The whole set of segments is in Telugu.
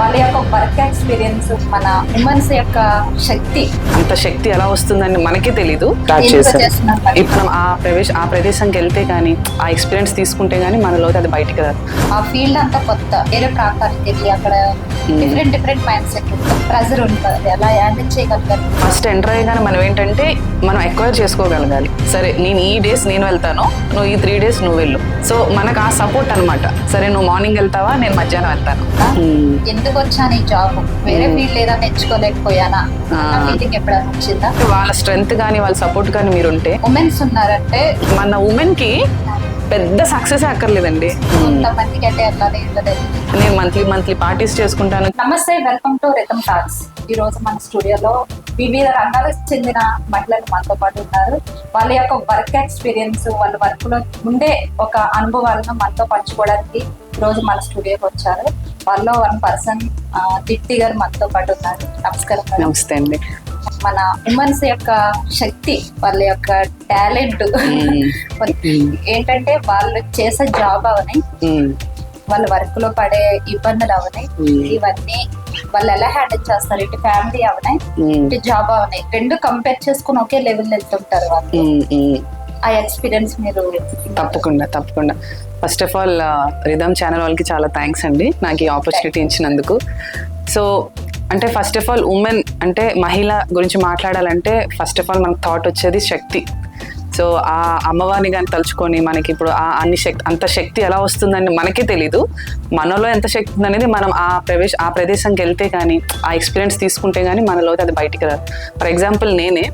వాళ్ళ యొక్క వర్క్ ఎక్స్పీరియన్స్ మన ఉమెన్స్ యొక్క శక్తి. అంత శక్తి ఎలా వస్తుందని మనకే తెలీదు? ఇప్పుడు ఆ ప్రవేశ ఆ ప్రదేశంకి వెళ్తే కానీ ఆ ఎక్స్పీరియన్స్ తీసుకుంటే కానీ మనలో అది బయటికి రాదు. ఆ ఫీల్డ్ అంతా కొత్త వేరే ప్రాంతానికి వెళ్ళి అక్కడ డిఫరెంట్ డిఫరెంట్ మైండ్ సెట్ ఉంటుంది. ప్రెజర్ ఉంటుంది. ఎలా హ్యాండిల్ చేయగలుగుతారు? ఫస్ట్ ఎంటర్ అయ్యగానే మనం ఏంటంటే మనం ఎక్వైర్ చేసుకోగలగాలి. సరే నేను ఈ డేస్ నేను వెళ్తాను నువ్వు ఈ త్రీ డేస్ నువ్వు వెళ్ళు. సో మనకు ఆ సపోర్ట్ అన్నమాట. సరే నువ్వు మార్నింగ్ వెళ్తావా నేను మధ్యాహ్నం వెళ్తాను. ఎందుకు వచ్చాను ఈ జాబ్? వేరే ఫీల్డ్ ఏదైనా ఆ. ఫీలింగ్ ఎప్పుడైనా వచ్చిందా? వాళ్ళ స్ట్రెంగ్త్ కానీ వాళ్ళ సపోర్ట్ కానీ మీరు ఉంటే ఉమెన్స్ ఉన్నారంటే మన ఉమెన్కి పెద్ద సక్సెస్ అక్కర్లేదండి కొంతమందికి అంటే అట్లానే నేను మంత్లీ మంత్లీ పార్టీస్ చేసుకుంటాను. నమస్తే వెల్కమ్ టు రిథమ్ టాక్స్ ఈ రోజు మన స్టూడియోలో వివిధ రంగాలకు చెందిన మహిళలు మనతో పాటు ఉన్నారు. వాళ్ళ యొక్క వర్క్ ఎక్స్పీరియన్స్ వాళ్ళ వర్క్లో ఉండే ఒక అనుభవాలను మనతో పంచుకోవడానికి ఈ రోజు మన స్టూడియోకి వచ్చారు. వాళ్ళలో వన్ పర్సన్ దిట్టి గారు మనతో పాటు ఉన్నారు. నమస్కారం. నమస్తే అండి. మన ఉమెన్స్ యొక్క శక్తి వాళ్ళ యొక్క టాలెంట్ ఏంటంటే వాళ్ళు చేసే జాబ్ అవని ఉమ్, వాళ్ళ వర్క్లో పడే ఇబ్బందులు అవని ఉమ్, ఇవన్నీ వాళ్ళు ఎలా హ్యాండిల్ చేస్తారు? ఇటు ఫ్యామిలీ అవనాయి ఇటు జాబ్ అవనాయి రెండు కంపేర్ చేసుకుని ఒకే లెవెల్ వెళ్తుంటారు వాళ్ళు. ఆ ఎక్స్పీరియన్స్ మీరు తప్పకుండా తప్పకుండా. First of all rhythm channel వాళ్ళకి చాలా థ్యాంక్స్ అండి. నాకు ఈ ఆపర్చునిటీ ఇచ్చినందుకు. సో అంటే ఫస్ట్ ఆఫ్ ఆల్ ఉమెన్ అంటే మహిళ గురించి మాట్లాడాలంటే ఫస్ట్ ఆఫ్ ఆల్ మనకు థాట్ వచ్చేది శక్తి. సో ఆ అమ్మవారిని కానీ తలుచుకొని మనకి ఇప్పుడు ఆ అన్ని శక్తి అంత శక్తి ఎలా వస్తుందని మనకే తెలీదు. మనలో ఎంత శక్తి ఉంది అనేది మనం ఆ ప్రవేశ ఆ ప్రదేశంకి వెళ్తే కానీ ఆ ఎక్స్పీరియన్స్ తీసుకుంటే కానీ మనలో అది బయటికి రాదు. ఫర్ ఎగ్జాంపుల్ నేనే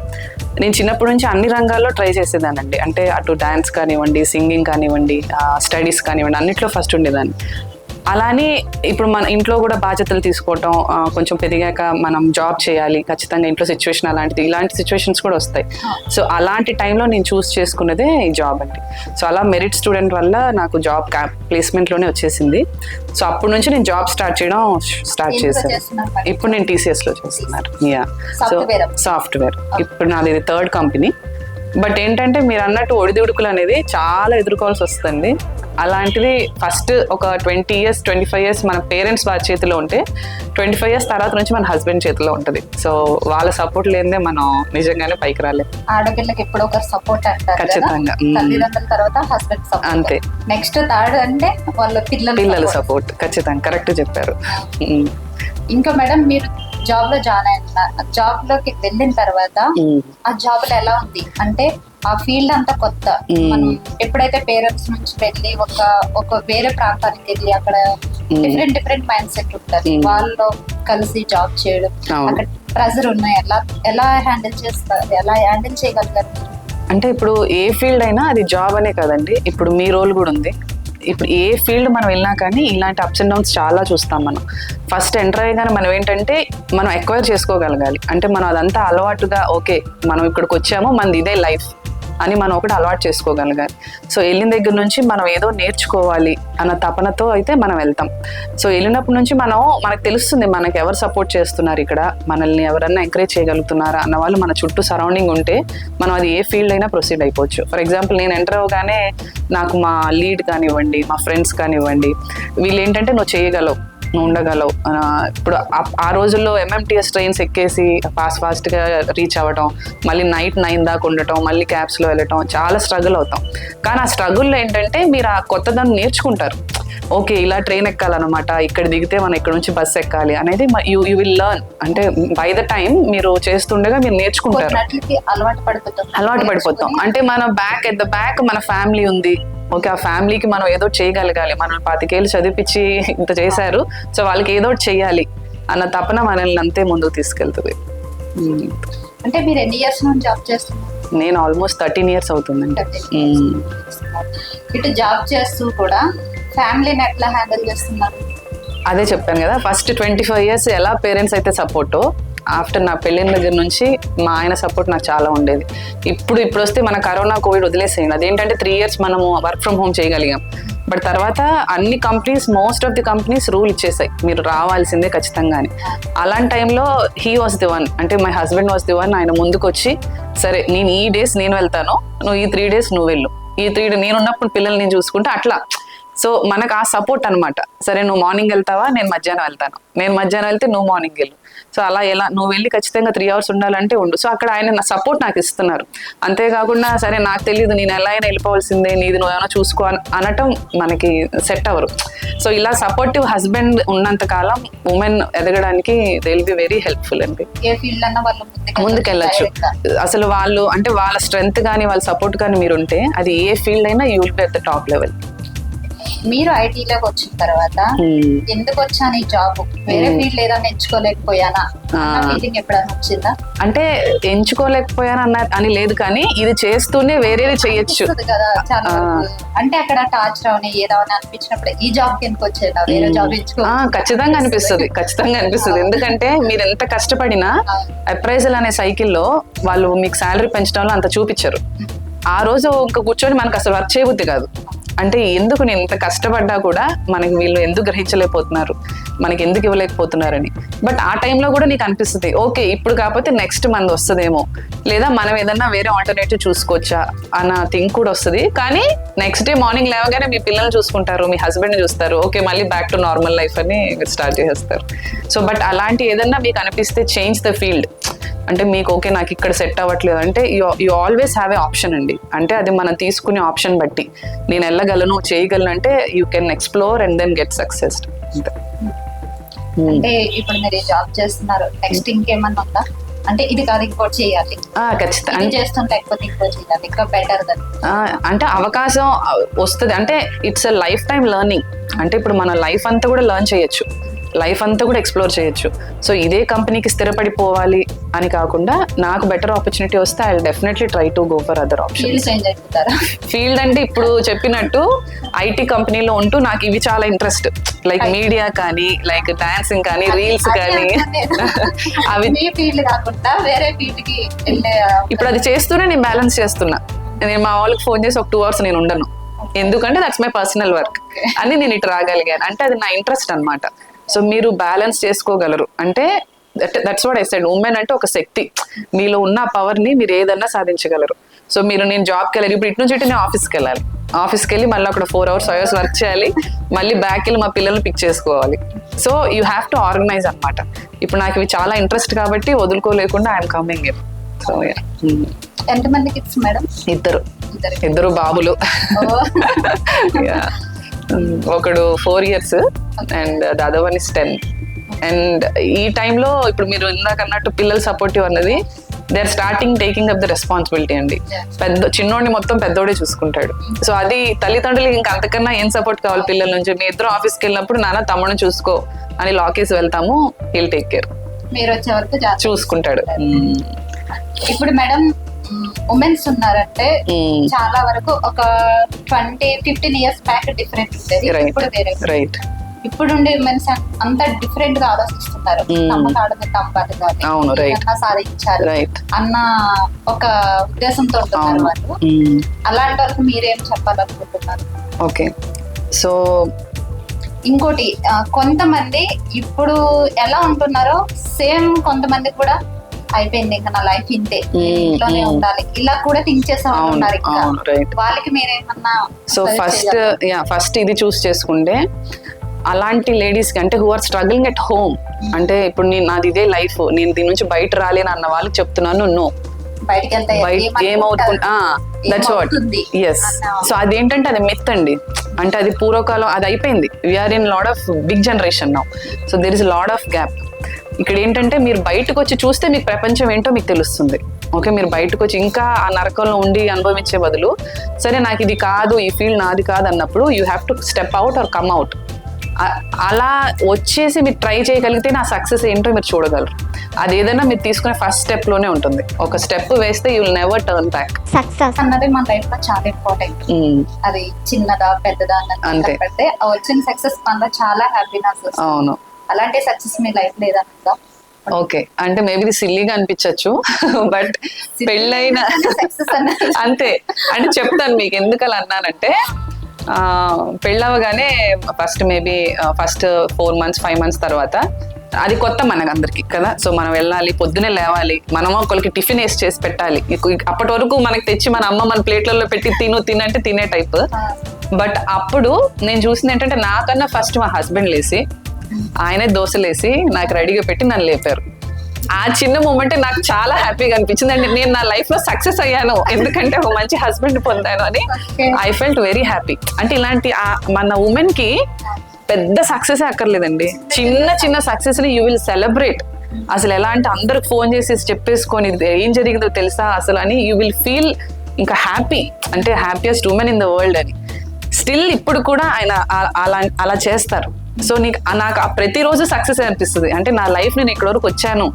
నేను చిన్నప్పటి నుంచి అన్ని రంగాల్లో ట్రై చేసేదానండి అంటే అటు డ్యాన్స్ కానివ్వండి సింగింగ్ కానివ్వండి స్టడీస్ కానివ్వండి అన్నిట్లో ఫస్ట్ ఉండేదాన్ని. అలానే ఇప్పుడు మన ఇంట్లో కూడా బాధ్యతలు తీసుకోవటం కొంచెం పెరిగాక మనం జాబ్ చేయాలి ఖచ్చితంగా ఇంట్లో సిచ్యువేషన్ అలాంటిది ఇలాంటి సిచ్యువేషన్స్ కూడా వస్తాయి. సో అలాంటి టైంలో నేను చూస్ చేసుకున్నదే ఈ జాబ్ అండి. సో అలా మెరిట్ స్టూడెంట్ వల్ల నాకు జాబ్ ప్లేస్మెంట్లోనే వచ్చేసింది. సో అప్పటి నుంచి నేను జాబ్ స్టార్ట్ చేయడం స్టార్ట్ చేశాను? ఇప్పుడు నేను టీసీఎస్లో చేస్తున్నాను. Yeah so. సాఫ్ట్వేర్ ఇప్పుడు నాది ఇది థర్డ్ కంపెనీ బట్ ఏంటంటే మీరు అన్నట్టు ఒడిదుడుకులు అనేది చాలా ఎదుర్కోవాల్సి వస్తుంది. అలాంటిది ఫస్ట్ ఒక twenty years twenty five years మన పేరెంట్స్ వారి చేతిలో ఉంటే ట్వంటీ ఫైవ్ ఇయర్స్ తర్వాత నుంచి మన హస్బెండ్ చేతిలో ఉంటుంది. సో వాళ్ళ సపోర్ట్ లేదే మనం నిజంగానే పైకి రాలేం. ఆడపిల్లకి ఎప్పుడో ఒకరు సపోర్ట్ ఖచ్చితంగా. తల్లిదండ్రుల తర్వాత హస్బెండ్ అంతే. నెక్స్ట్ థర్డ్ అంటే వాళ్ళ పిల్లలు పిల్లల. సపోర్ట్ ఖచ్చితంగా. కరెక్ట్ చెప్పారు. ఇంకా మేడం మీరు జాబ్లో జాయిన్ అయిన జాబ్లోకి వెళ్ళిన తర్వాత ఆ జాబ్లో ఎలా ఉంది అంటే ఆ ఫీల్డ్ అంతా కొత్త. మనం ఎప్పుడైతే పేరెంట్స్ నుంచి వెళ్ళి ఒక ఒక వేరే ప్రాంతానికి వెళ్ళి అక్కడ. డిఫరెంట్ డిఫరెంట్ మైండ్ సెట్ ఉంటుంది మ్మ్. వాళ్ళు కలిసి జాబ్ చేయడం. అక్కడ ప్రెజర్ ఉన్నాయి ఎలా ఎలా హ్యాండిల్ చేస్తారు ఎలా హ్యాండిల్ చేయగలిగారు మీరు? అంటే ఇప్పుడు ఏ ఫీల్డ్ అయినా అది జాబ్ అనే కదండి ఇప్పుడు మీ రోల్ కూడా ఉంది ఇప్పుడు ఏ ఫీల్డ్ మనం వెళ్ళినా కానీ ఇలాంటి అప్స్ అండ్ డౌన్స్ చాలా చూస్తాం మనం. ఫస్ట్ ఎంటర్ అయ్యగానే మనం ఏంటంటే మనం ఎక్వైర్ చేసుకోగలగాలి. అంటే మనం అదంతా అలవాటుగా ఓకే మనం ఇక్కడికి వచ్చాము మనది ఇదే లైఫ్ అని మనం ఒకటి అలవాటు చేసుకోగలగాలి. సో వెళ్ళిన దగ్గర నుంచి మనం ఏదో నేర్చుకోవాలి అన్న తపనతో అయితే మనం వెళ్తాం. సో వెళ్ళినప్పటి నుంచి మనం మనకు తెలుస్తుంది మనకి ఎవరు సపోర్ట్ చేస్తున్నారు ఇక్కడ మనల్ని ఎవరన్నా ఎంకరేజ్ చేయగలుగుతున్నారా అన్న వాళ్ళు మన చుట్టూ సరౌండింగ్ ఉంటే మనం అది ఏ ఫీల్డ్ అయినా ప్రొసీడ్ అయిపోవచ్చు. ఫర్ ఎగ్జాంపుల్ నేను ఎంటర్ అవ్వగానే నాకు మా లీడ్ కానివ్వండి మా ఫ్రెండ్స్ కానివ్వండి వీళ్ళు ఏంటంటే నువ్వు చేయగలవు. ఉండగలవు. ఇప్పుడు ఆ- రోజుల్లో ఎంఎంటీఎస్ ట్రైన్స్ ఎక్కేసి ఫాస్ట్ ఫాస్ట్గా రీచ్ అవ్వటం మళ్ళీ నైట్ నైన్ దాకా ఉండటం మళ్ళీ క్యాబ్స్లో వెళ్ళటం చాలా స్ట్రగుల్ అవుతాం. కానీ ఆ స్ట్రగుల్లో ఏంటంటే మీరు ఆ కొత్తదాన్ని నేర్చుకుంటారు. ఓకే ఇలా ట్రైన్ ఎక్కాలన్నమాట. ఇక్కడ దిగితే మనం ఇక్కడ నుంచి బస్ ఎక్కాలి అనేది యూ యూ విల్ లర్న్ అంటే బై ద టైం మీరు చేస్తుండగా మీరు నేర్చుకుంటారు. అలవాటు పడిపోతాం. అలవాటు పడిపోతాం. అంటే మన బ్యాక్ ఎట్ ద బ్యాక్ మన ఫ్యామిలీ ఉంది. ఓకే ఆ ఫ్యామిలీకి మనం ఏదో చేయగలగాలి మనం పాతికేళ్ళు చదివిపించి ఇంత చేశారు సో వాళ్ళకి ఏదో చెయ్యాలి అన్న తపన మనల్ని అంతే ముందుకు తీసుకెళ్తుంది. అంటే మీరు ఎన్ని ఇయర్స్ నుంచి జాబ్ చేస్తున్నారు నేను ఆల్మోస్ట్ థర్టీన్ ఇయర్స్ అవుతుందండి 13 years మ్మ్. చేస్తున్నారు. ఇటు జాబ్ చేస్తూ కూడా ఫ్యామిలీని ఎట్లా హ్యాండిల్ చేస్తున్నారు అదే చెప్పాను కదా ఫస్ట్ ట్వంటీ ఫైవ్ ఇయర్స్ ఎలా పేరెంట్స్ అయితే సపోర్టో ఆఫ్టర్ నా పెళ్ళిన దగ్గర నుంచి మా ఆయన సపోర్ట్ నాకు చాలా ఉండేది. ఇప్పుడు ఇప్పుడు వస్తే మన కరోనా కోవిడ్ వదిలేసేయండి. అదేంటంటే త్రీ ఇయర్స్ మనము వర్క్ ఫ్రమ్ హోమ్ చేయగలిగాం. బట్ తర్వాత అన్ని companies most of the companies rule ఇచ్చేసాయి. మీరు రావాల్సిందే ఖచ్చితంగానే అలాంటి టైంలో హీ వాస్ ది వన్ అంటే my husband was the one ఆయన ముందుకు వచ్చి సరే నేను ఈ డేస్ నేను వెళ్తాను. నువ్వు ఈ త్రీ డేస్ నువ్వు వెళ్ళు. ఈ త్రీ డే నేను ఉన్నప్పుడు పిల్లల్ని నేను చూసుకుంటే. అట్లా. సో మనకు ఆ సపోర్ట్ అన్నమాట. సరే నువ్వు మార్నింగ్ వెళ్తావా? నేను మధ్యాహ్నం వెళ్తాను. నేను మధ్యాహ్నం వెళ్తే నువ్వు మార్నింగ్ వెళ్ళు. సో అలా ఎలా నువ్వు వెళ్ళి ఖచ్చితంగా త్రీ అవర్స్ ఉండాలంటే ఉండు. సో అక్కడ ఆయన నా సపోర్ట్ నాకు ఇస్తున్నారు. అంతేకాకుండా సరే నాకు తెలియదు నేను ఎలా అయినా వెళ్ళిపోవాల్సిందే నీది నువ్వు ఏమైనా చూసుకో అని అనటం మనకి సెట్ అవ్వరు. సో ఇలా సపోర్టివ్ హస్బెండ్ ఉన్నంత కాలం ఉమెన్ ఎదగడానికి they will be very helpful అండి ముందుకెళ్ళచ్చు. అసలు వాళ్ళు అంటే వాళ్ళ స్ట్రెంగ్త్ కానీ వాళ్ళ సపోర్ట్ కానీ మీరు ఉంటే అది ఏ ఫీల్డ్ అయినా you will be at the top level మీరు ఐటీలోకి వచ్చిన తర్వాత. ఎందుకు వచ్చాను ఈ జాబ్ వేరే ఫీల్డ్ ఏదైనా ఎంచుకోలేకపోయానా. ఫీలింగ్ ఎప్పుడైనా వచ్చిందా? అంటే ఎంచుకోలేకపోయాను అన్న అని లేదు కానీ ఇది చేస్తూనే వేరేది చేయొచ్చు. కదా చాలా. అంటే అక్కడ టార్చ్ రావని ఏదో అని అనిపించినప్పుడు ఈ జాబ్కి ఎందుకు వచ్చేదా వేరే జాబ్ ఎంచుకో ఖచ్చితంగా అనిపిస్తుంది ఖచ్చితంగా అనిపిస్తుంది. ఎందుకంటే మీరు ఎంత కష్టపడినా అప్రైజల్ అనే సైకిల్లో వాళ్ళు మీకు శాలరీ పెంచడంలో అంత చూపించరు. ఆ రోజు ఇంకా కూర్చొని మనకు అసలు వర్క్ చేయబుద్ధి కాదు. అంటే ఎందుకు నేను ఇంత కష్టపడ్డా కూడా మనకి వీళ్ళు ఎందుకు గ్రహించలేకపోతున్నారు? మనకి ఎందుకు ఇవ్వలేకపోతున్నారని. బట్ ఆ టైంలో కూడా నీకు అనిపిస్తుంది ఓకే ఇప్పుడు కాకపోతే నెక్స్ట్ మంత్ వస్తుందేమో. లేదా మనం ఏదన్నా వేరే ఆల్టర్నేటివ్ చూసుకోవచ్చా అన్న థింక్ కూడా వస్తుంది. కానీ నెక్స్ట్ డే మార్నింగ్ లేవగానే మీ పిల్లల్ని చూసుకుంటారు మీ హస్బెండ్ చూస్తారు. ఓకే మళ్ళీ బ్యాక్ టు నార్మల్ లైఫ్ అని స్టార్ట్ చేసేస్తారు. సో బట్ అలాంటి ఏదన్నా మీకు అనిపిస్తే చేంజ్ ద ఫీల్డ్. అంటే మీకు ఓకే నాకు ఇక్కడ సెట్ అవ్వట్లేదు అంటే you always have a option అండి. అంటే అది మనం తీసుకునే ఆప్షన్ బట్టి. నేను వెళ్ళగలను చేయగలను అంటే you can explore and then get success. అంటే ఇప్పుడు మీరు జాబ్ చేస్తున్నారు. నెక్స్ట్ ఇంకేమన్నా ఉందా? అంటే ఇది కాదు ఇంకోటి చేయాలి. ఆ, ఖచ్చితంగా. చేస్తుంటే లేకపోతే ఇంకో చేయాలి. ఇంకా బెటర్ అంటే అవకాశం వస్తుంది. అంటే it's a lifetime learning అంటే ఇప్పుడు మన లైఫ్ అంతా కూడా లెర్న్ చేయొచ్చు. లైఫ్ అంతా కూడా ఎక్స్ప్లోర్ చేయొచ్చు. సో ఇదే కంపెనీకి స్థిరపడిపోవాలి అని కాకుండా నాకు బెటర్ ఆపర్చునిటీ వస్తే I definitely try to go for other option field అంటే ఇప్పుడు చెప్పినట్టు ఐటీ కంపెనీలో ఉంటూ నాకు ఇవి చాలా ఇంట్రెస్ట్. లైక్ మీడియా కానీ లైక్ డాన్సింగ్ కానీ రీల్స్ కానీ. అవి ఇప్పుడు అది చేస్తూనే నేను బ్యాలెన్స్ చేస్తున్నా. నేను మా వాళ్ళకి ఫోన్ చేసి ఒక టూ అవర్స్ నేను ఉండను. ఎందుకంటే దట్స్ మై పర్సనల్ వర్క్ అని నేను ఇటు రాగలిగాను. అంటే అది నా ఇంట్రెస్ట్ అన్నమాట. సో మీరు బ్యాలెన్స్ చేసుకోగలరు. అంటే that's what I said. Women అంటే ఒక శక్తి. మీలో ఉన్న పవర్ని మీరు ఏదన్నా సాధించగలరు. సో మీరు నేను జాబ్కి వెళ్ళాలి. ఇప్పుడు ఇటు నుంచి ఇటు నేను ఆఫీస్కి వెళ్ళాలి ఆఫీస్కి వెళ్ళి మళ్ళీ అక్కడ four hours five hours work చేయాలి. మళ్ళీ బ్యాక్ వెళ్ళి మా పిల్లల్ని పిక్ చేసుకోవాలి. So you have to organise అన్నమాట. ఇప్పుడు నాకు ఇవి చాలా ఇంట్రెస్ట్ కాబట్టి వదులుకోలేకుండా ఐఎమ్ కమింగ్ ఇన్. సో ఎంత మంది కిడ్స్ మేడం? ఇద్దరు. ఇద్దరు బాబులు. ఒకడు four years and the other one is ten. And ఈ టైంలో ఇప్పుడు మీరు ఇందాక అన్నట్టు పిల్లలు సపోర్టివ్ అన్నది they are starting taking up the responsibility అండి. పెద్ద చిన్నోడిని మొత్తం పెద్దోడే చూసుకుంటాడు. సో అది తల్లిదండ్రులకి ఇంకా అంతకన్నా ఏం సపోర్ట్ కావాలి పిల్లల నుంచి? మీ ఇద్దరు ఆఫీస్కి వెళ్ళినప్పుడు నాన్న తమ్ముడిని చూసుకో అని లాకేసి వెళ్తాము హీల్ టేక్ కేర్ మీరు వచ్చే వరకు చూసుకుంటాడు. ఇప్పుడు మేడం ఉమెన్స్ ఉన్నారంటే. చాలా వరకు ఒక twenty fifteen years back different ఉండేది. ఇప్పుడు వేరే రైట్ ఇప్పుడు ఉండే ఉమెన్స్ అంత డిఫరెంట్గా ఆలోచిస్తున్నారు. నమ్మకం ఆడమే తప్పదు రైట్ అన్న ఒక ఉద్దేశంతో ఉంటున్నారు వాళ్ళు. అలాంటి వాళ్ళకి మీరేం చెప్పాలనుకుంటున్నారు? ఓకే. సో ఇంకోటి కొంతమంది ఇప్పుడు ఎలా ఉంటున్నారో సేమ్ కొంతమంది కూడా అయిపోయింది ఇంకా నా లైఫ్ ఇంతే. ఇంట్లోనే. ఉండాలి. ఇలా కూడా థింక్ చేసే వాళ్ళు ఉన్నారు వాళ్ళకి మీరేమన్నా సో ఫస్ట్? యా ఫస్ట్ ఇది చూస్ చేసుకుంటే అలాంటి లేడీస్కి అంటే who are struggling at home అంటే ఇప్పుడు నేను నాది ఇదే లైఫ్ నేను దీని నుంచి బయట రాలేను అన్న వాళ్ళకి చెప్తున్నాను no that's what yes so అదేంటంటే అది మెత్ అండి. అంటే అది పూర్వకాలం అది అయిపోయింది. We're in lot of big generation now so there is lot of gap ఇక్కడ ఏంటంటే మీరు బయటకు వచ్చి చూస్తే మీకు ప్రపంచం ఏంటో మీకు తెలుస్తుంది. ఓకే మీరు బయటకు వచ్చి ఇంకా ఆ నరకంలో ఉండి అనుభవించే బదులు సరే నాకు ఇది కాదు ఈ ఫీల్డ్ నాది కాదు అన్నప్పుడు you have to step out or come out అలా వచ్చేసి మీరు ట్రై చేయగలిగితే నా సక్సెస్ ఏంటో మీరు చూడగలరు. అది ఏదైనా మీరు తీసుకునే ఫస్ట్ స్టెప్లోనే ఉంటుంది. ఒక స్టెప్ వేస్తే you will never turn back success అన్నది మన లైఫ్లో చాలా ఇంపార్టెంట్ అది చిన్నదా పెద్దదా అన్నది అంతే. వచ్చిన సక్సెస్ మనలో చాలా హ్యాపీనెస్ అవును. అలాంటి సక్సెస్ మీ లైఫ్ లేదనుకుందా ఓకే. అంటే మేబీ ఇది సిల్లీగా అనిపించవచ్చు బట్ పెళ్ళైన అంతే. అంటే చెప్తాను మీకు ఎందుకు అలా అన్నానంటే పెళ్ళవగానే first maybe first four months five months తర్వాత అది కొత్త మనకు అందరికి కదా. సో మనం వెళ్ళాలి పొద్దునే లేవాలి మనం ఒకరికి టిఫిన్ వేసి చేసి పెట్టాలి. అప్పటి వరకు మనకి తెచ్చి మన అమ్మ మన ప్లేట్లలో పెట్టి తిను తినంటే తినే టైప్ బట్ అప్పుడు నేను చూసింది ఏంటంటే నాకన్నా ఫస్ట్ మా హస్బెండ్ లేసి ఆయనే దోశలు వేసి నాకు రెడీగా పెట్టి నన్ను లేపారు. ఆ చిన్న మూమెంట్ నాకు చాలా హ్యాపీగా అనిపించింది. అండి నేను నా లైఫ్లో సక్సెస్ అయ్యాను. ఎందుకంటే ఒక మంచి హస్బెండ్ పొందాను అని. ఐ ఫెల్ట్ వెరీ హ్యాపీ అంటే ఇలాంటి మన ఉమెన్కి పెద్ద సక్సెస్ అక్కర్లేదండి. చిన్న చిన్న సక్సెస్ని యూ విల్ సెలబ్రేట్ అసలు ఎలా అంటే అందరికి ఫోన్ చేసి చెప్పేసుకొని ఏం జరిగిందో తెలుసా అసలు అని యూ విల్ ఫీల్ ఇంకా హ్యాపీ అంటే happiest women in the world అని. స్టిల్ ఇప్పుడు కూడా ఆయన అలా అలా చేస్తారు. సో నీకు నాకు ప్రతిరోజు సక్సెస్ అనిపిస్తుంది. అంటే నా లైఫ్ నేను ఇక్కడ వరకు వచ్చాను?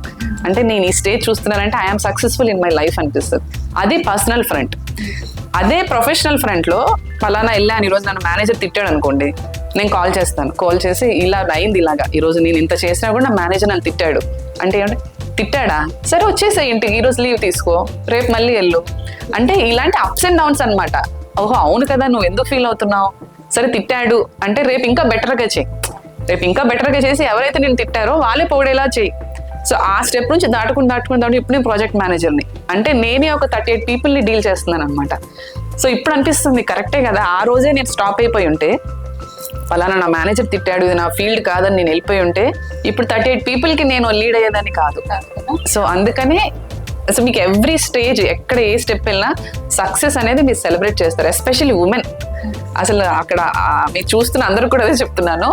అంటే నేను ఈ stage చూస్తున్నానంటే I'm successful in my life అనిపిస్తుంది. అది పర్సనల్ ఫ్రంట్ అదే ప్రొఫెషనల్ ఫ్రంట్లో ఫలానా వెళ్ళాను ఈరోజు నన్ను మేనేజర్ తిట్టాడు అనుకోండి నేను కాల్ చేస్తాను. కాల్ చేసి ఇలా అయింది ఇలాగా. ఈరోజు నేను ఇంత చేసినా కూడా నా మేనేజర్ నన్ను తిట్టాడు. అంటే ఏమంటే తిట్టాడా? సరే వచ్చేసాయి ఇంటికి ఈరోజు లీవ్ తీసుకో. రేపు మళ్ళీ వెళ్ళు. అంటే ఇలాంటి అప్స్ అండ్ డౌన్స్ అనమాట ఓహో అవును కదా నువ్వు ఎందుకు ఫీల్ అవుతున్నావు? సరే తిట్టాడు. అంటే రేపు ఇంకా బెటర్గా చెయ్యి రేపు ఇంకా బెటర్గా చేసి ఎవరైతే నేను తిట్టారో వాళ్ళే పొగిడేలా చెయ్యి సో ఆ స్టెప్ నుంచి దాటుకుని దాటుకుని దాటుకుని ఇప్పుడు నేను ప్రాజెక్ట్ మేనేజర్ని. అంటే నేనే ఒక థర్టీ ఎయిట్ పీపుల్ని డీల్ చేస్తున్నాను అనమాట సో ఇప్పుడు అనిపిస్తుంది కరెక్టే కదా? ఆ రోజే నేను స్టాప్ అయిపోయి ఉంటే ఫలానా నా మేనేజర్ తిట్టాడు ఇది నా ఫీల్డ్ కాదని నేను వెళ్ళిపోయి ఉంటే ఇప్పుడు థర్టీ ఎయిట్ పీపుల్కి నేను లీడ్ అయ్యేదాన్ని కాదు. సో అందుకనే అసలు మీకు ఎవ్రీ స్టేజ్ ఎక్కడ ఏ స్టెప్ వెళ్ళినా సక్సెస్ అనేది మీరు సెలబ్రేట్ చేస్తారు ఎస్పెషల్లీ ఉమెన్. అసలు అక్కడ మీరు చూస్తున్న అందరూ కూడా అదే చెప్తున్నాను.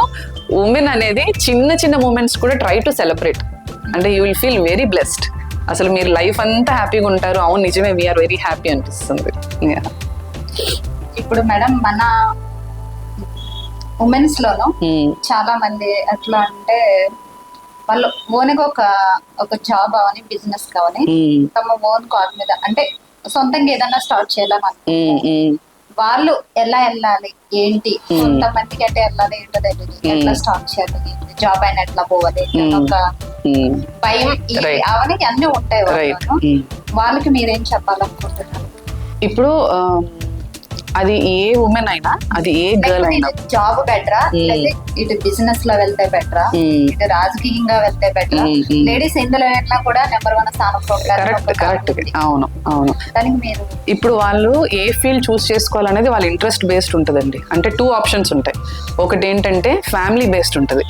ఉమెన్ అనేది చిన్న చిన్న మూమెంట్స్ కూడా ట్రై టు సెలబ్రేట్ అంటే you will feel very blessed అసలు మీరు లైఫ్ అంతా హ్యాపీగా ఉంటారు అవును నిజమే వీఆర్ వెరీ హ్యాపీ అనిపిస్తుంది. ఇప్పుడు మేడం మన ఉమెన్స్ లోను Hmm. చాలా మంది ఎట్లా అంటే వాళ్ళు ఓన్గా ఒక ఒక జాబ్ అవని బిజినెస్ కావని Hmm. తమ ఓన్ కాల్ మీద అంటే సొంతంగా ఏదైనా స్టార్ట్ చేయాలని. Hmm. వాళ్ళు ఎలా వెళ్ళాలి ఏంటి. కొంతమందికి అంటే వెళ్ళాలి ఏంటో తెలియదు ఎట్లా స్టార్ట్ చేయాలి జాబ్ అయినా ఎట్లా పోవాలి. ఒక. భయం. అవన్నీ అన్ని ఉంటాయి. వాళ్ళకి మీరేం చెప్పాలనుకుంటున్నారు ఇప్పుడు అది ఏ ఉమెన్ అయినా అది ఏ గర్ల్ అయినా. జాబ్ బెటరా Hmm. ఇటు బిజినెస్లో వెళ్తే బెటరా Hmm. ఇటు రాజకీయంగా వెళ్తే బెటరా Hmm, hmm. లేడీస్ ఎందులో వెళ్ళినా కూడా నెంబర్ వన్ స్థానం కరెక్ట్ కరెక్ట్ అవును అవును. దానికి మీరు ఇప్పుడు వాళ్ళు ఏ ఫీల్డ్ చూస్ చేసుకోవాలనేది వాళ్ళ ఇంట్రెస్ట్ బేస్డ్ ఉంటుందండి. అంటే టూ ఆప్షన్స్ ఉంటాయి. ఒకటి ఏంటంటే ఫ్యామిలీ బేస్డ్ ఉంటుంది.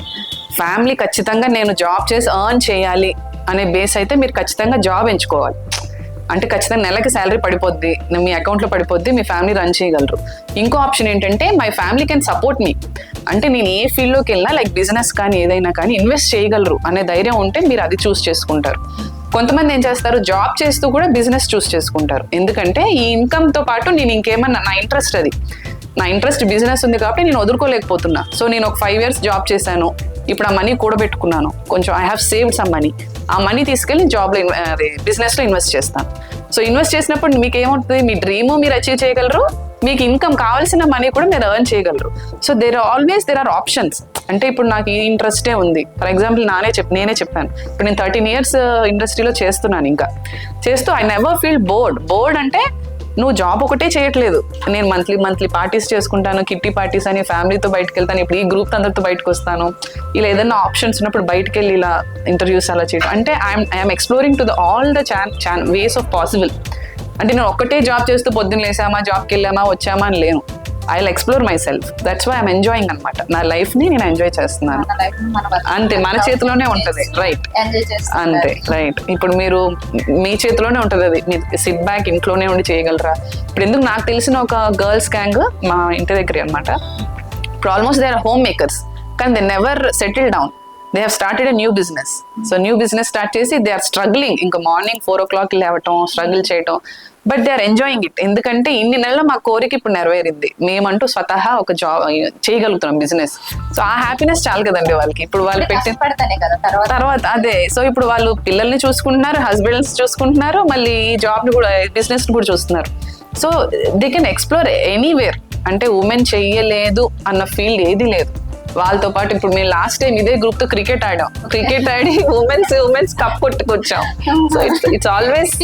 ఫ్యామిలీ ఖచ్చితంగా నేను జాబ్ చేసి ఎర్న్ చేయాలి అనే బేస్ అయితే మీరు ఖచ్చితంగా జాబ్ ఎంచుకోవాలి. అంటే ఖచ్చితంగా నెలకి శాలరీ పడిపోద్ది మీ అకౌంట్లో పడిపోద్ది మీ ఫ్యామిలీ రన్ చేయగలరు. ఇంకో ఆప్షన్ ఏంటంటే my family can support me అంటే నేను ఏ ఫీల్డ్లోకి వెళ్ళినా లైక్ బిజినెస్ కానీ ఏదైనా కానీ ఇన్వెస్ట్ చేయగలరు అనే ధైర్యం ఉంటే మీరు అది చూస్ చేసుకుంటారు. కొంతమంది ఏం చేస్తారు జాబ్ చేస్తూ కూడా బిజినెస్ చూస్ చేసుకుంటారు. ఎందుకంటే ఈ ఇన్కమ్తో పాటు నేను ఇంకేమన్నా నా ఇంట్రెస్ట్ అది. నా ఇంట్రెస్ట్ బిజినెస్ ఉంది కాబట్టి నేను వదులుకోలేకపోతున్నా. సో నేను ఒక ఫైవ్ ఇయర్స్ జాబ్ చేశాను. ఇప్పుడు ఆ మనీ కూడబెట్టుకున్నాను. కొంచెం I have saved some money ఆ మనీ తీసుకెళ్ళి జాబ్లో అదే బిజినెస్లో ఇన్వెస్ట్ చేస్తాను. సో ఇన్వెస్ట్ చేసినప్పుడు మీకు ఏమవుతుంది మీ డ్రీము మీరు అచీవ్ చేయగలరు. మీకు ఇన్కమ్ కావాల్సిన మనీ కూడా మీరు ఎర్న్ చేయగలరు. So there always there are options అంటే ఇప్పుడు నాకు ఈ ఇంట్రెస్టే ఉంది. ఫర్ ఎగ్జాంపుల్ నానే చెప్ నేనే చెప్పాను. ఇప్పుడు నేను థర్టీన్ ఇయర్స్ ఇండస్ట్రీలో చేస్తున్నాను ఇంకా. చేస్తూ I never feel bored bored అంటే నువ్వు జాబ్ ఒకటే చేయట్లేదు. నేను మంత్లీ మంత్లీ పార్టీస్ చేసుకుంటాను కిట్టి పార్టీస్ అని ఫ్యామిలీతో బయటకు వెళ్తాను ఇప్పుడు ఈ గ్రూప్ అందరితో బయటకు వస్తాను ఇలా ఏదైనా ఆప్షన్స్ ఉన్నప్పుడు బయటకు వెళ్ళి ఇలా ఇంటర్వ్యూస్ అలా చేయడం. అంటే I'm I'm exploring to the all the చాన్ చాన్ వేస్ ఆఫ్ పాసిబుల్ అంటే నేను ఒక్కటే జాబ్ చేస్తూ పొద్దున్న లేసామా జాబ్కి వెళ్ళామా వచ్చామా అని లేను. I explore myself that's why I'm enjoying అనమాట నా లైఫ్ని నేను ఎంజాయ్ చేస్తున్నాను. లైఫ్ అంతే మన చేతిలోనే ఉంటుంది. రైట్ అంతే రైట్ ఇప్పుడు మీరు మీ చేతిలోనే ఉంటుంది అది. మీరు సిట్ బ్యాక్ ఇంట్లోనే ఉండి చేయగలరా? ఇప్పుడు ఎందుకు నాకు తెలిసిన ఒక గర్ల్స్ గ్యాంగ్ మా ఇంటి దగ్గర అనమాట ఇప్పుడు almost they are homemakers కానీ they never settle down they have started a new business so new business start చేసి దే ఆర్ స్ట్రగ్లింగ్ ఇంకా మార్నింగ్ ఫోర్ ఓ క్లాక్ లేవటం స్ట్రగుల్ చేయటం. But they are enjoying it ఎందుకంటే ఇన్ని నెలలు మా కోరిక ఇప్పుడు నెరవేరింది. మేమంటూ స్వతహా ఒక జాబ్ చేయగలుగుతున్నాం బిజినెస్. సో ఆ హ్యాపీనెస్ చాలు కదండి వాళ్ళకి. ఇప్పుడు వాళ్ళు పెట్టిన తర్వాత? అదే. సో ఇప్పుడు వాళ్ళు పిల్లల్ని చూసుకుంటున్నారు హస్బెండ్స్ చూసుకుంటున్నారు మళ్ళీ జాబ్ని కూడా బిజినెస్ని కూడా చూస్తున్నారు. So they can explore anywhere అంటే ఉమెన్ చెయ్యలేదు అన్న ఫీల్డ్ ఏది లేదు. వాళ్ళతో పాటు ఇప్పుడు మేము లాస్ట్ టైం ఇదే గ్రూప్తో క్రికెట్ ఆడాం. క్రికెట్ ఆడి women's women's cup కొట్టుకొచ్చాం. So it's it's always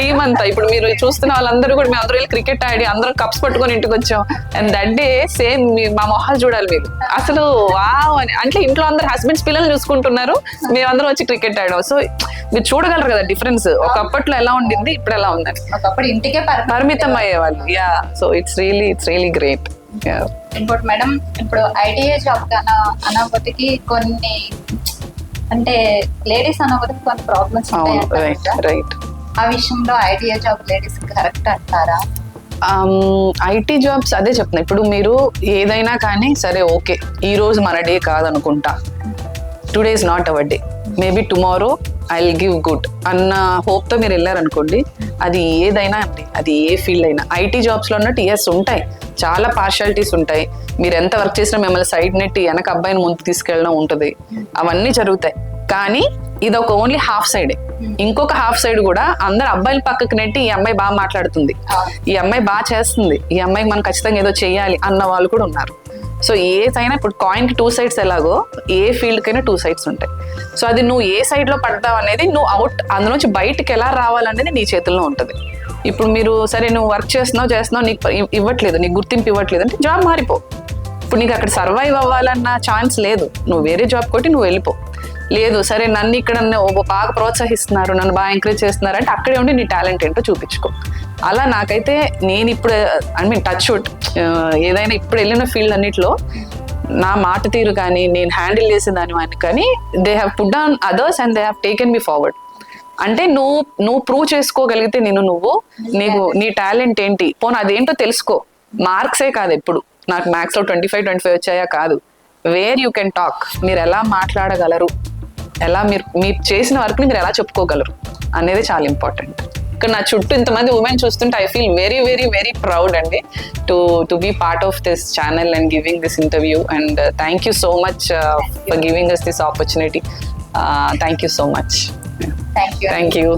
team అంతా ఇప్పుడు మీరు చూస్తున్న వాళ్ళందరూ కూడా మేము అందరూ వెళ్ళి క్రికెట్ ఆడి అందరం కప్స్ పట్టుకొని ఇంటికి వచ్చాం. అండ్ దట్ డే సేమ్ మా మొహాలు చూడాలి మీరు. అసలు వావ్ అని అంటే ఇంట్లో అందరు హస్బెండ్స్ పిల్లలు చూసుకుంటున్నారు. మేమందరం వచ్చి క్రికెట్ ఆడాం. సో మీరు చూడగలరు కదా డిఫరెన్స్ ఒకప్పట్లో ఎలా ఉండింది ఇప్పుడు ఎలా ఉందని ఒకప్పుడు ఇంటికే పరిమితం పరిమితం అయ్యేవాళ్ళు yeah so it's really it's really great ఇంకోటి మేడం ఇప్పుడు ఐటీఐ జాబ్ అన అనబోటికి కొన్ని అంటే లేడీస్ అనబోటికి కొన్ని ప్రాబ్లమ్స్ ఉంటాయి రైట్ ఆ విషయంలో ఐటీఐ జాబ్ లేడీస్ కరెక్ట్ అంటారా? ఐటీ జాబ్స్ అదే చెప్తున్నా. ఇప్పుడు మీరు ఏదైనా కానీ సరే ఓకే ఈ రోజు మన day కాదనుకుంటా. Today is not our day maybe tomorrow I will give good అన్న హోప్తో మీరు వెళ్ళారనుకోండి అది ఏదైనా అండి. అది ఏ ఫీల్డ్ అయినా. ఐటీ జాబ్స్లో ఉన్నట్టు ఎస్ ఉంటాయి. చాలా పార్షాలిటీస్ ఉంటాయి. మీరు ఎంత వర్క్ చేసినా మిమ్మల్ని సైడ్ నెట్టి వెనక అబ్బాయిని ముందు తీసుకెళ్ళడం ఉంటుంది. అవన్నీ జరుగుతాయి. కానీ ఇది ఒక ఓన్లీ హాఫ్ సైడే ఇంకొక హాఫ్ సైడ్ కూడా అందరు అబ్బాయిల పక్కకు నెట్టి ఈ అమ్మాయి బాగా మాట్లాడుతుంది. ఈ అమ్మాయి బాగా చేస్తుంది. ఈ అమ్మాయికి మనం ఖచ్చితంగా ఏదో చేయాలి అన్న వాళ్ళు కూడా ఉన్నారు. సో ఏదైనా ఇప్పుడు కాయిన్కి టూ సైడ్స్ ఎలాగో ఏ ఫీల్డ్ కైనా టూ సైడ్స్ ఉంటాయి. సో అది నువ్వు ఏ సైడ్లో పడతావు అనేది నువ్వు అవుట్ అందులోంచి బయటకు ఎలా రావాలనేది నీ చేతుల్లో ఉంటుంది. ఇప్పుడు మీరు సరే నువ్వు వర్క్ చేస్తున్నావు చేస్తున్నావు నీకు ఇవ్వట్లేదు నీకు గుర్తింపు ఇవ్వట్లేదు అంటే జాబ్ మారిపో. ఇప్పుడు నీకు అక్కడ సర్వైవ్ అవ్వాలన్న ఛాన్స్ లేదు. నువ్వు వేరే జాబ్ కొట్టి నువ్వు వెళ్ళిపో. లేదు సరే నన్ను ఇక్కడ బాగా ప్రోత్సహిస్తున్నారు నన్ను బాగా ఎంకరేజ్ చేస్తున్నారు అంటే అక్కడే ఉండి నీ టాలెంట్ ఏంటో చూపించుకో. అలా నాకైతే నేను ఇప్పుడు ఐ మీన్ టచ్ వుడ్ ఏదైనా ఇప్పుడు వెళ్ళిన ఫీల్డ్ అన్నిట్లో నా మాట తీరు కానీ నేను హ్యాండిల్ చేసేదాని వాడిని కానీ they have put down others and they have taken me forward అంటే నువ్వు నువ్వు ప్రూవ్ చేసుకోగలిగితే నేను నువ్వు నీకు నీ టాలెంట్ ఏంటి? పోను అదేంటో తెలుసుకో. మార్క్సే కాదు ఎప్పుడు. నాకు మ్యాథ్స్లో ట్వంటీ ఫైవ్ ట్వంటీ ఫైవ్ వచ్చాయా కాదు. వేర్ యూ కెన్ టాక్ మీరు ఎలా మాట్లాడగలరు? ఎలా మీరు మీరు చేసిన వర్క్ని మీరు ఎలా చెప్పుకోగలరు? అనేది చాలా ఇంపార్టెంట్ ఇక్కడ నా చుట్టూ ఇంతమంది ఉమెన్ చూస్తుంటే I feel very very very proud అండి. To to be part of this channel and giving this interview and thank you so much for giving us this opportunity thank you so much thank you